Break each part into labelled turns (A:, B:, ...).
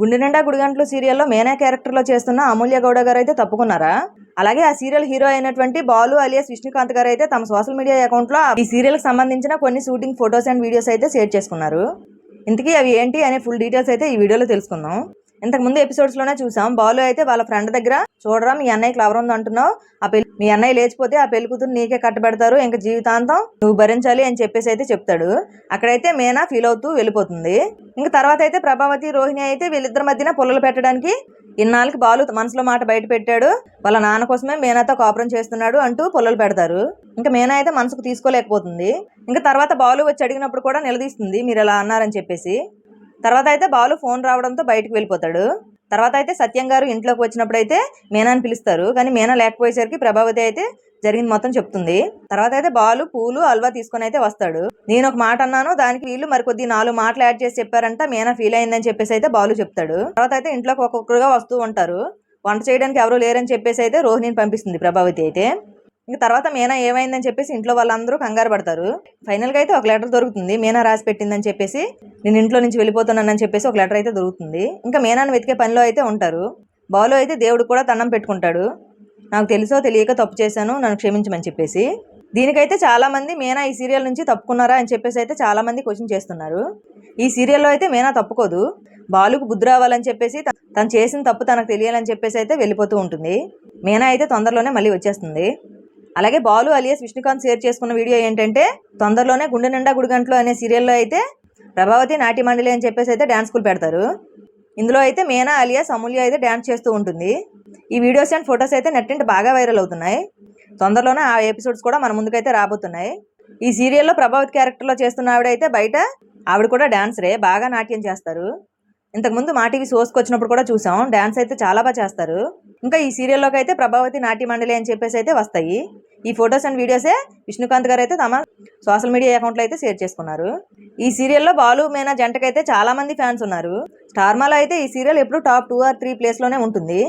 A: గుండె నిండా గుడిగంట్లు సీరియల్లో మేనా క్యారెక్టర్లో చేస్తున్న అమూల్య గౌడ గారు అయితే తప్పుకున్నారా? అలాగే ఆ సీరియల్ హీరో అయినటువంటి బాలు అలియాస్ విష్ణుకాంత్ గారు అయితే తమ సోషల్ మీడియా అకౌంట్లో ఈ సీరియల్కి సంబంధించిన కొన్ని షూటింగ్ ఫొటోస్ అండ్ వీడియోస్ అయితే షేర్ చేసుకున్నారు. ఇంతకీ అవి ఏంటి అనే ఫుల్ డీటెయిల్స్ అయితే ఈ వీడియోలో తెలుసుకుందాం. ఇంతకు ముందు ఎపిసోడ్స్లోనే చూసాం. బాలు అయితే వాళ్ళ ఫ్రెండ్ దగ్గర చూడరా మీ అన్నయ్యకి లవర్ ఉంది అంటున్నావు ఆ మీ అన్నయ్య లేచిపోతే ఆ పెళ్ళికూతురు నీకే కట్టబెడతారు ఇంకా జీవితాంతం నువ్వు భరించాలి అని చెప్పేసి అయితే చెప్తాడు. అక్కడైతే మేనా ఫీల్ అవుతూ వెళ్ళిపోతుంది. ఇంకా తర్వాత అయితే ప్రభావతి రోహిణి అయితే వీళ్ళిద్దరి మధ్యన పుల్లలు పెట్టడానికి ఇన్నాళ్ళకి బాలు మనసులో మాట బయట పెట్టాడు. వాళ్ళ నాన్న కోసమే మేనాతో కాపురం చేస్తున్నాడు అంటూ పుల్లలు పెడతారు. ఇంకా మేనా అయితే మనసుకు తీసుకోలేకపోతుంది. ఇంకా తర్వాత బాలు వచ్చి అడిగినప్పుడు కూడా నిలదీస్తుంది మీరు ఇలా అన్నారని చెప్పేసి. తర్వాత అయితే బాలు ఫోన్ రావడంతో బయటకు వెళ్ళిపోతాడు. తర్వాత అయితే సత్యం గారు ఇంట్లోకి వచ్చినప్పుడు అయితే మీనాని పిలుస్తారు. కానీ మీనా లేకపోయేసరికి ప్రభావతి అయితే జరిగింది మొత్తం చెప్తుంది. తర్వాత అయితే బాలు పూలు అల్వా తీసుకొని అయితే వస్తాడు. నేను ఒక మాట అన్నాను దానికి వీళ్ళు మరికొద్ది నాలుగు మాటలు యాడ్ చేసి చెప్పారంట మీనా ఫీల్ అయిందని చెప్పేసి అయితే బాలు చెప్తాడు. తర్వాత అయితే ఇంట్లోకి ఒక్కొక్కరుగా వస్తూ ఉంటారు. వంట చేయడానికి ఎవరు లేరని చెప్పేసి అయితే రోహిణిని పంపిస్తుంది ప్రభావతి అయితే. ఇంక తర్వాత మీనా ఏమైందని చెప్పేసి ఇంట్లో వాళ్ళందరూ కంగారు పడతారు. ఫైనల్గా అయితే ఒక లెటర్ దొరుకుతుంది. మీనా రాసి పెట్టిందని చెప్పేసి నేను ఇంట్లో నుంచి వెళ్ళిపోతున్నానని చెప్పేసి ఒక లెటర్ అయితే దొరుకుతుంది. ఇంకా మీనాను వెతికే పనిలో అయితే ఉంటారు. బాలు అయితే దేవుడు కూడా దండం పెట్టుకుంటాడు. నాకు తెలుసో తెలియక తప్పు చేశాను నన్ను క్షమించమని చెప్పేసి. దీనికైతే చాలా మంది మీనా ఈ సీరియల్ నుంచి తప్పుకున్నారా అని చెప్పేసి అయితే చాలా మంది క్వశ్చన్ చేస్తున్నారు. ఈ సీరియల్లో అయితే మీనా తప్పుకోదు. బాలుకు బుద్ధి రావాలని చెప్పేసి తను చేసిన తప్పు తనకు తెలియాలని చెప్పేసి అయితే వెళ్ళిపోతూ ఉంటుంది. మీనా అయితే తొందరలోనే మళ్ళీ వచ్చేస్తుంది. అలాగే బాలు అలియస్ విష్ణుకాంత్ షేర్ చేసుకున్న వీడియో ఏంటంటే తొందరలోనే గుండె నిండా గుడిగంటలు అనే సీరియల్లో అయితే ప్రభావతి నాటి మండలి అని చెప్పేసి అయితే డ్యాన్స్ స్కూల్ పెడతారు. ఇందులో అయితే మీనా అలియాస్ అమూల్య అయితే డ్యాన్స్ చేస్తూ ఉంటుంది. ఈ వీడియోస్ అండ్ ఫొటోస్ అయితే నెట్టింటి బాగా వైరల్ అవుతున్నాయి. తొందరలోనే ఆ ఎపిసోడ్స్ కూడా మన ముందుకైతే రాబోతున్నాయి. ఈ సీరియల్లో ప్రభావతి క్యారెక్టర్లో చేస్తున్న ఆవిడ అయితే బయట ఆవిడ కూడా డాన్సరే బాగా నాట్యం చేస్తారు. ఇంతకుముందు మా టీవీ షోస్కి వచ్చినప్పుడు కూడా చూసాం. డ్యాన్స్ అయితే చాలా బాగా చేస్తారు. ఇంకా ఈ సీరియల్లోకి అయితే ప్రభావతి నాట్య మండలి అని చెప్పేసి అయితే వస్తాయి. ఈ ఫొటోస్ అండ్ వీడియోసే విష్ణుకాంత్ గారు అయితే తమ సోషల్ మీడియా అకౌంట్లో అయితే షేర్ చేసుకున్నారు. ఈ సీరియల్లో బాలు మేనా జంటకైతే చాలా మంది ఫ్యాన్స్ ఉన్నారు. స్టార్మాలో అయితే ఈ సీరియల్ ఎప్పుడు టాప్ టూ ఆర్ త్రీ ప్లేస్లోనే ఉంటుంది.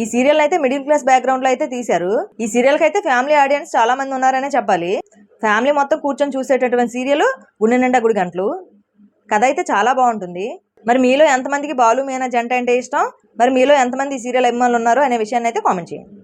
A: ఈ సీరియల్ అయితే మిడిల్ క్లాస్ బ్యాక్గ్రౌండ్లో అయితే తీశారు. ఈ సీరియల్కి అయితే ఫ్యామిలీ ఆడియన్స్ చాలా మంది ఉన్నారనే చెప్పాలి. ఫ్యామిలీ మొత్తం కూర్చొని చూసేటటువంటి సీరియల్ గుండె నిండా గుడి గంటలు. కథ అయితే చాలా బాగుంటుంది. మరి మీలో ఎంతమందికి బాలు మీనా జంట అంటే ఇష్టం? మరి మీలో ఎంతమంది ఈ సీరియల్ అభిమానులు ఉన్నారు అనే విషయాన్ని అయితే కామెంట్ చేయండి.